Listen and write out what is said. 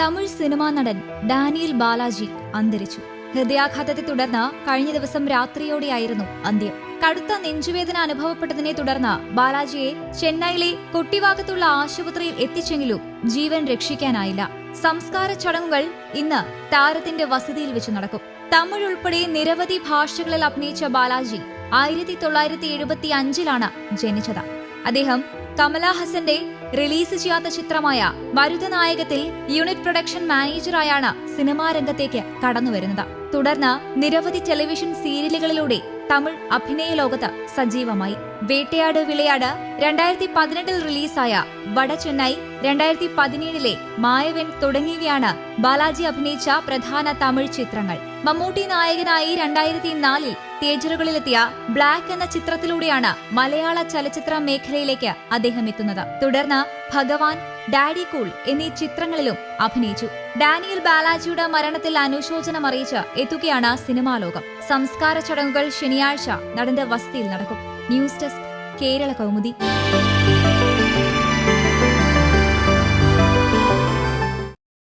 Tamil cinema നടൻ Daniel Balaji അന്തരിച്ചു. ഹൃദയാഘാതത്തെ തുടർന്ന് കഴിഞ്ഞ ദിവസം രാത്രിയോടെയായിരുന്നു അന്ത്യം. കടുത്ത നെഞ്ചുവേദന അനുഭവപ്പെട്ടതിനെ തുടർന്ന് ബാലാജിയെ ചെന്നൈയിലെ കൊട്ടിവാകത്തുള്ള ആശുപത്രിയിൽ എത്തിച്ചെങ്കിലും ജീവൻ രക്ഷിക്കാനായില്ല. സംസ്കാര ചടങ്ങുകൾ ഇന്ന് താരത്തിന്റെ വസതിയിൽ വെച്ച് നടക്കും. തമിഴ് ഉൾപ്പെടെ നിരവധി ഭാഷകളിൽ അഭിനയിച്ച ബാലാജി ആയിരത്തി തൊള്ളായിരത്തി എഴുപത്തി അഞ്ചിലാണ് ജനിച്ചത്. അദ്ദേഹം കമലഹാസന്റെ റിലീസ് ചെയ്യാത്ത ചിത്രമായ മരുതനായകത്തിൽ യൂണിറ്റ് പ്രൊഡക്ഷൻ മാനേജറായാണ് സിനിമാ രംഗത്തേക്ക് കടന്നുവരുന്നത് തുടർന്ന് നിരവധി ടെലിവിഷൻ സീരിയലുകളിലൂടെ തമിഴ് അഭിനയ ലോകത്ത് സജീവമായി. വേട്ടയാട് വിളയാട് രണ്ടായിരത്തി പതിനെട്ടിൽ റിലീസായ വട ചെന്നൈ രണ്ടായിരത്തി പതിനേഴിലെ മായവൻ തുടങ്ങിയവയാണ് ബാലാജി അഭിനയിച്ച പ്രധാന തമിഴ് ചിത്രങ്ങൾ. മമ്മൂട്ടി നായകനായി രണ്ടായിരത്തി നാലിൽ തിയേറ്ററുകളിലെത്തിയ ബ്ലാക്ക് എന്ന ചിത്രത്തിലൂടെയാണ് മലയാള ചലച്ചിത്ര മേഖലയിലേക്ക് അദ്ദേഹം എത്തുന്നത്. തുടർന്ന് ഭഗവാൻ ഡാഡി കൂൾ എന്നീ ചിത്രങ്ങളിലും അഭിനയിച്ചു. ഡാനിയൽ ബാലാജിയുടെ മരണത്തിൽ അനുശോചനം അറിയിച്ച് എത്തുകയാണ് സിനിമാ ലോകം. സംസ്കാര ചടങ്ങുകൾ ശനിയാഴ്ച നടന്റെ വസതിയിൽ നടക്കും. News desk Kerala Kaumudi.